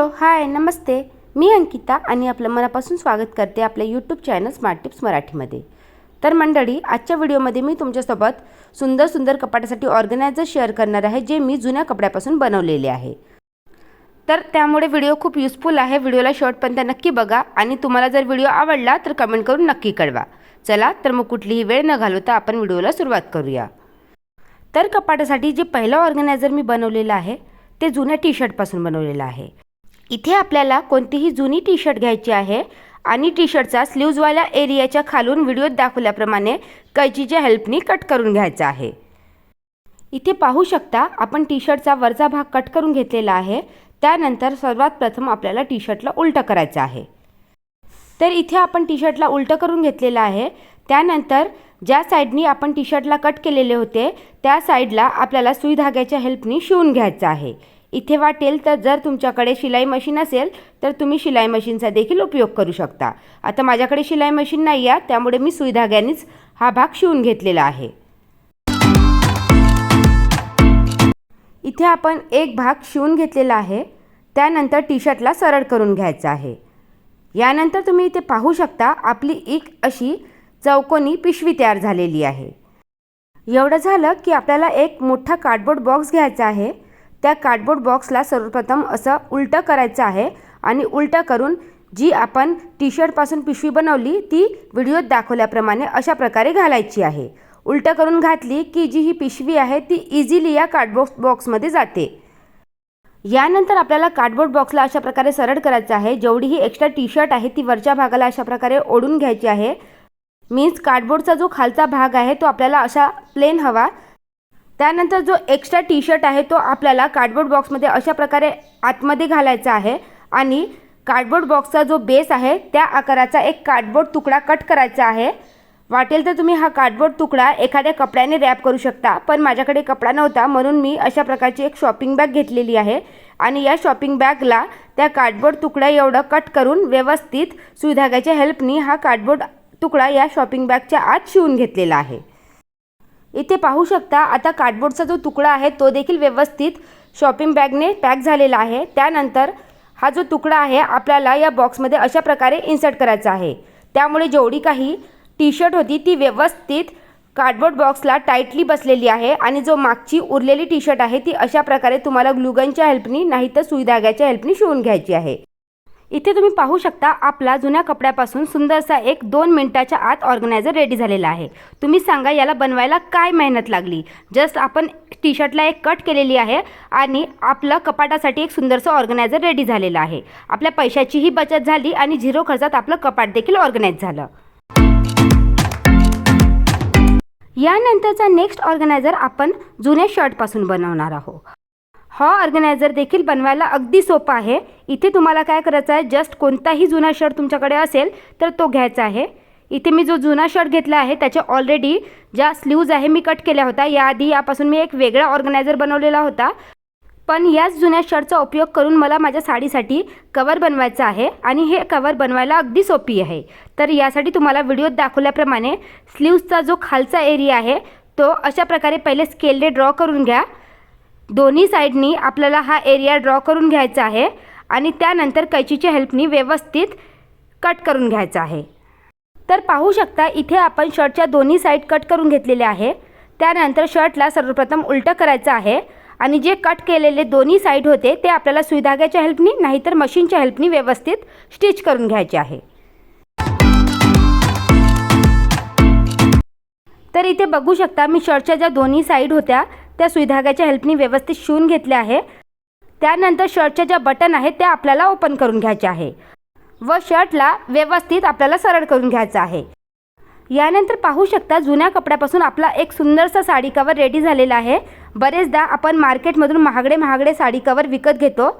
Hello hi नमस्ते. मी अंकिता आणि आपलं मनापासून स्वागत करते आपल्या यूट्यूब चॅनल स्मार्ट टिप्स मराठीमध्ये. तर मंडळी आजच्या व्हिडिओमध्ये मी तुमच्यासोबत सुंदर सुंदर कपाटासाठी ऑर्गनायझर शेअर करणार आहे जे मी जुन्या कपड्यापासून बनवलेले आहे. तर त्यामुळे व्हिडिओ खूप युजफुल आहे व्हिडिओला शॉर्टपर्यंत नक्की बघा आणि तुम्हाला जर व्हिडिओ आवडला तर कमेंट करून नक्की कळवा. चला तर मग कुठलीही वेळ न घालवता आपण व्हिडिओला सुरुवात करूया. तर कपाटासाठी जे पहिलं ऑर्गनायझर मी बनवलेलं आहे ते जुन्या टी शर्टपासून बनवलेलं आहे. इथे आपल्याला कोणतीही जुनी टी शर्ट घ्यायची आहे आणि टी शर्टचा स्लीव्जवाल्या एरियाच्या खालून व्हिडिओत दाखवल्याप्रमाणे कैचीच्या हेल्पनी कट करून घ्यायचा आहे. इथे पाहू शकता आपण टी शर्टचा वरचा भाग कट करून घेतलेला आहे. त्यानंतर सर्वात प्रथम आपल्याला टी शर्टला उलटं करायचं आहे. तर इथे आपण टी शर्टला उलटं करून घेतलेलं आहे. त्यानंतर ज्या साईडनी आपण टी शर्टला कट केलेले होते त्या साईडला आपल्याला सुई धाग्याच्या हेल्पनी शिवून घ्यायचं आहे. इथे वाटेल तर जर तुमच्याकडे शिलाई मशीन असेल तर तुम्ही शिलाई मशीनचा देखील उपयोग करू शकता. आता माझ्याकडे शिलाई मशीन नाही आहे त्यामुळे मी सुई धाग्यानेच हा भाग शिवून घेतलेला आहे. इथे आपण एक भाग शिवून घेतलेला आहे त्यानंतर टी शर्टला सरळ करून घ्यायचा आहे. यानंतर तुम्ही इथे पाहू शकता आपली एक अशी चौकोनी पिशवी तयार झालेली आहे. एवढं झालं की आपल्याला एक मोठा कार्डबोर्ड बॉक्स घ्यायचा आहे. त्या कार्डबोर्ड बॉक्सला सर्वप्रथम असं उलटं करायचं आहे आणि उलटं करून जी आपण टी शर्टपासून पिशवी बनवली ती व्हिडिओत दाखवल्याप्रमाणे अशा प्रकारे घालायची आहे. उलटं करून घातली की जी ही पिशवी आहे ती इझिली या कार्डबोर्ड बॉक्समध्ये जाते. यानंतर आपल्याला कार्डबोर्ड बॉक्सला अशा प्रकारे सरळ करायचं आहे. जेवढी ही एक्स्ट्रा टी शर्ट आहे ती वरच्या भागाला अशा प्रकारे ओढून घ्यायची आहे. मीन्स कार्डबोर्डचा जो खालचा भाग आहे तो आपल्याला अशा प्लेन हवा त्यानंतर जो एक्स्ट्रा टी शर्ट आहे तो आपल्याला कार्डबोर्ड बॉक्समध्ये अशा प्रकारे आतमध्ये घालायचा आहे आणि कार्डबोर्ड बॉक्सचा जो बेस आहे त्या आकाराचा एक कार्डबोर्ड तुकडा कट करायचा आहे. वाटेल तर तुम्ही हा कार्डबोर्ड तुकडा एखाद्या कपड्याने रॅप करू शकता पण माझ्याकडे कपडा नव्हता म्हणून मी अशा प्रकारची एक शॉपिंग बॅग घेतलेली आहे. आणि या शॉपिंग बॅगला त्या कार्डबोर्ड तुकडा एवढं कट करून व्यवस्थित सुविधागाच्या हेल्पनी हा कार्डबोर्ड तुकडा या शॉपिंग बॅगच्या आत शिवून घेतलेला आहे. इथे पाहू शकता आता कार्डबोर्डचा जो तुकडा आहे तो देखील व्यवस्थित शॉपिंग बॅगने पॅक झालेला आहे. त्यानंतर हा जो तुकडा आहे आपल्याला या बॉक्समध्ये अशा प्रकारे इन्सर्ट करायचा आहे. त्यामुळे जेवढी काही टी शर्ट होती ती व्यवस्थित कार्डबोर्ड बॉक्सला टाईटली बसलेली आहे आणि जो मागची उरलेली टी शर्ट आहे ती अशा प्रकारे तुम्हाला ग्लुगनच्या हेल्पनी नाही तर सुईधाग्याच्या हेल्पनी शिवून घ्यायची आहे. इथे तुम्ही पाहू शकता आपला जुन्या कपड्यापासून सुंदरसा एक दोन मिनिटाच्या आत ऑर्गनायझर रेडी झालेला आहे. तुम्ही सांगा याला बनवायला काय मेहनत लागली? जस्ट आपण टी शर्टला एक कट केलेली आहे आणि आपलं कपाटासाठी एक सुंदरसं ऑर्गनायझर रेडी झालेलं आहे. आपल्या पैशाचीही बचत झाली आणि झिरो खर्चात आपलं कपाट देखील ऑर्गनाईज झालं. यानंतरचा नेक्स्ट ऑर्गनायझर आपण जुन्या शर्टपासून बनवणार आहोत. हा ऑर्गनायझर देखील बनवायला अगदी सोपा आहे. इथे तुम्हाला काय करायचं आहे जस्ट कोणताही जुना शर्ट तुमच्याकडे असेल तर तो घ्यायचा आहे. इथे मी जो जुना शर्ट घेतला आहे त्याच्या ऑलरेडी ज्या स्लीव्ज आहे मी कट केल्या होत्या. याआधी यापासून मी एक वेगळा ऑर्गनायझर बनवलेला होता. पण याच जुन्या शर्टचा उपयोग करून मला माझ्या साडीसाठी कवर बनवायचं आहे आणि हे कवर बनवायला अगदी सोपी आहे. तर यासाठी तुम्हाला व्हिडिओत दाखवल्याप्रमाणे स्लीव्जचा जो खालचा एरिया आहे तो अशा प्रकारे पहिले स्केलने ड्रॉ करून घ्या. दोन्ही साईडनी आपल्याला हा एरिया ड्रॉ करून घ्यायचा आहे आणि त्यानंतर कैचीच्या हेल्पनी व्यवस्थित कट करून घ्यायचा आहे. तर पाहू शकता इथे आपण शर्टच्या दोन्ही साईड कट करून घेतलेले आहे. त्यानंतर शर्टला सर्वप्रथम उलटं करायचं आहे आणि जे कट केलेले दोन्ही साईड होते ते आपल्याला सुईधाग्याच्या हेल्पनी नाहीतर मशीनच्या हेल्पनी व्यवस्थित स्टिच करून घ्यायचे आहे. तर इथे बघू शकता मी शर्टच्या ज्या दोन्ही साईड होत्या त्या सुविधागाच्या हेल्पनी व्यवस्थित शिवून घेतल्या आहे. त्यानंतर शर्टच्या ज्या बटन आहेत त्या आपल्याला ओपन करून घ्यायचे आहे. व शर्टला व्यवस्थित आपल्याला सरळ करून घ्यायचं आहे. यानंतर पाहू शकता जुन्या कपड्यापासून आपला एक सुंदरसा साडी कवर रेडी झालेला आहे. बरेचदा आपण मार्केटमधून महागडे महागडे साडी कवर विकत घेतो.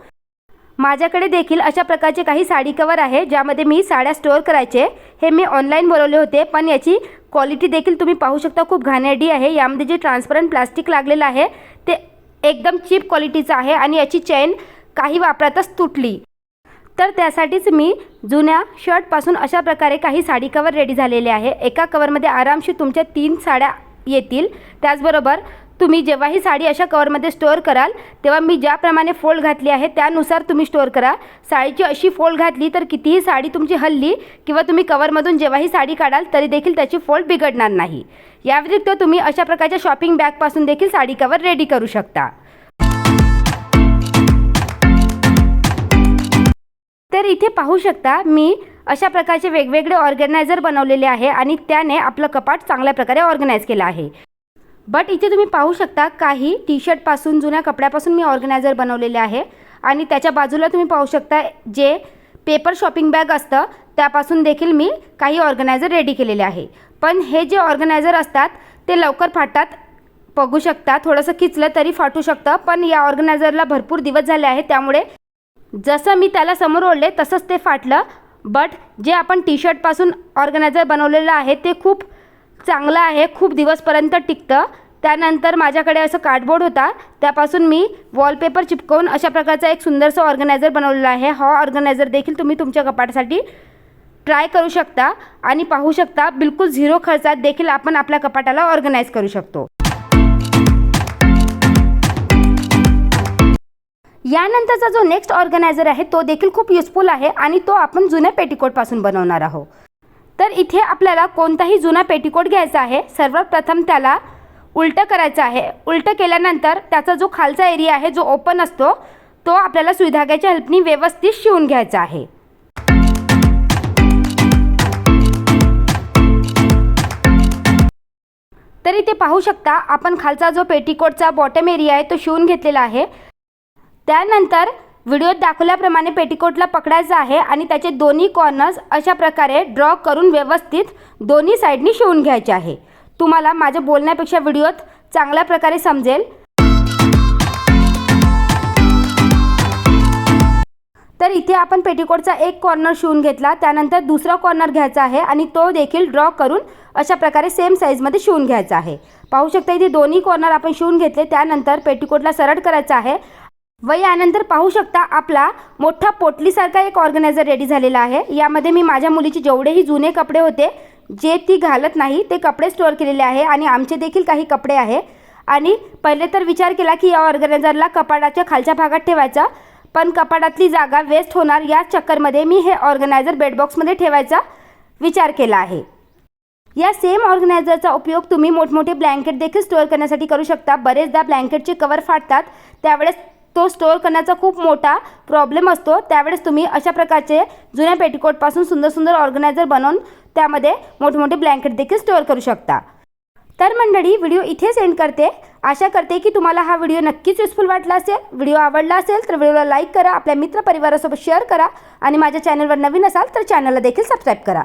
माझ्याकडे देखील अशा प्रकारचे काही साडी कवर आहे ज्यामध्ये मी साड्या स्टोअर करायचे. हे मी ऑनलाईन बोलवले होते पण याची क्वालिटी देखील तुम्ही पाहू शकता. खूप घाणेरडी आहे यामध्ये जे ट्रान्सपरंट प्लास्टिक लागलेलं आहे ते एकदम चीप क्वालिटीचं आहे आणि याची चेन काही वापरातच तुटली. तर त्यासाठीच मी जुन्या शर्टपासून अशा प्रकारे काही साडी कवर रेडी झालेले आहे. एका कवरमध्ये आरामशीर तुमच्या तीन साड्या येतील. त्याचबरोबर तुम्ही जेव्हा ही साडी अशा कवरमध्ये स्टोअर कराल तेव्हा मी ज्याप्रमाणे फोल्ड घातली आहे त्यानुसार तुम्ही स्टोअर करा. साडीची अशी फोल्ड घातली तर कितीही साडी तुमची हल्ली किंवा तुम्ही कवरमधून जेव्हाही साडी काढाल तरी देखील त्याची फोल्ड बिघडणार नाही. या व्यतिरिक्त तुम्ही अशा प्रकारच्या शॉपिंग बॅगपासून देखील साडी कवर रेडी करू शकता. तर इथे पाहू शकता मी अशा प्रकारचे वेगवेगळे ऑर्गनायझर बनवलेले आहे आणि त्याने आपलं कपाट चांगल्या प्रकारे ऑर्गनाईज केलं आहे. बट इथे तुम्ही पाहू शकता काही टी शर्टपासून जुन्या कपड्यापासून मी ऑर्गनायझर बनवलेले आहे. आणि त्याच्या बाजूला तुम्ही पाहू शकता जे पेपर शॉपिंग बॅग असतं त्यापासून देखील मी काही ऑर्गनायझर रेडी केलेले आहे. पण हे जे ऑर्गनायझर असतात ते लवकर फाटतात बघू शकता थोडंसं खिचलं तरी फाटू शकतं पण या ऑर्गनायझरला भरपूर दिवस झाले आहेत त्यामुळे जसं मी त्याला समोर ओढले तसंच ते फाटलं. बट जे आपण टी शर्टपासून ऑर्गनायझर बनवलेलं आहे ते खूप चांगलं आहे खूप दिवसपर्यंत टिकतं. त्यानंतर माझ्याकडे असं कार्डबोर्ड होता. त्यापासून मी वॉलपेपर चिपकवून अशा प्रकारचा एक सुंदरसा ऑर्गनायझर बनवलेला आहे. हा ऑर्गनायझर देखील तुम्ही तुमच्या कपाटासाठी ट्राय करू शकता आणि पाहू शकता बिलकुल झिरो खर्चात देखील आपण आपल्या कपाटाला ऑर्गनाईज करू शकतो. यानंतरचा जो नेक्स्ट ऑर्गनायझर आहे तो देखील खूप युजफुल आहे आणि तो आपण जुन्या पेटीकोटपासून बनवणार आहोत. तर इथे आपल्याला कोणताही जुना पेटीकोट घ्यायचा आहे. सर्वप्रथम त्याला उलटं करायचं आहे. उलटं केल्यानंतर त्याचा जो खालचा एरिया आहे जो ओपन असतो तो आपल्याला सुविधाग्याच्या हेल्पनी व्यवस्थित शिवून घ्यायचा आहे. तर इथे पाहू शकता आपण खालचा जो पेटीकोटचा बॉटम एरिया आहे तो शिवून घेतलेला आहे. त्यानंतर व्हिडिओत दाखवल्याप्रमाणे पेटीकोटला पकडायचं आहे आणि त्याचे दोन्ही कॉर्नर्स अशा प्रकारे ड्रॉ करून व्यवस्थित दोन्ही साईडनी शिवून घ्यायचे आहे. तुम्हाला माझ्या बोलण्यापेक्षा व्हिडिओत चांगल्या प्रकारे समजेल. तर इथे आपण पेटीकोटचा एक कॉर्नर शिवून घेतला त्यानंतर दुसरा कॉर्नर घ्यायचा आहे आणि तो देखील ड्रॉ करून अशा प्रकारे सेम साईजमध्ये शिवून घ्यायचा आहे. पाहू शकता इथे दोन्ही कॉर्नर आपण शिवून घेतले त्यानंतर पेटीकोटला सरळ करायचा आहे व यानंतर पाहू शकता आपला मोठा पोटलीसारखा एक ऑर्गनायझर रेडी झालेला आहे. यामध्ये मी माझ्या मुलीचे जेवढेही जुने कपडे होते जे ती घालत नाही ते कपडे स्टोअर केलेले आहे आणि आमचे देखील काही कपडे आहे. आणि पहिले तर विचार केला की या ऑर्गनायझरला कपाटाच्या खालच्या भागात ठेवायचा पण कपाटातली जागा वेस्ट होणार याच चक्करमध्ये मी हे ऑर्गनायझर बेडबॉक्समध्ये ठेवायचा विचार केला आहे. या सेम ऑर्गनायझरचा उपयोग तुम्ही मोठमोठे ब्लँकेट देखील स्टोअर करण्यासाठी करू शकता. बरेचदा ब्लँकेटचे कवर फाटतात त्यावेळेस तो स्टोअर करण्याचा खूप मोठा प्रॉब्लेम असतो. त्यावेळेस तुम्ही अशा प्रकारचे जुन्या पेटीकोटपासून सुंदर सुंदर ऑर्गनायझर बनवून त्यामध्ये मोठमोठे ब्लँकेट देखील स्टोअर करू शकता. तर मंडळी व्हिडिओ इथे सेंड करते. आशा करते की तुम्हाला हा व्हिडिओ नक्कीच युजफुल वाटला असेल. व्हिडिओ आवडला असेल तर व्हिडिओला लाईक करा आपल्या मित्रपरिवारासोबत शेअर करा आणि माझ्या चॅनलवर नवीन असाल तर चॅनलला देखील सबस्क्राईब करा.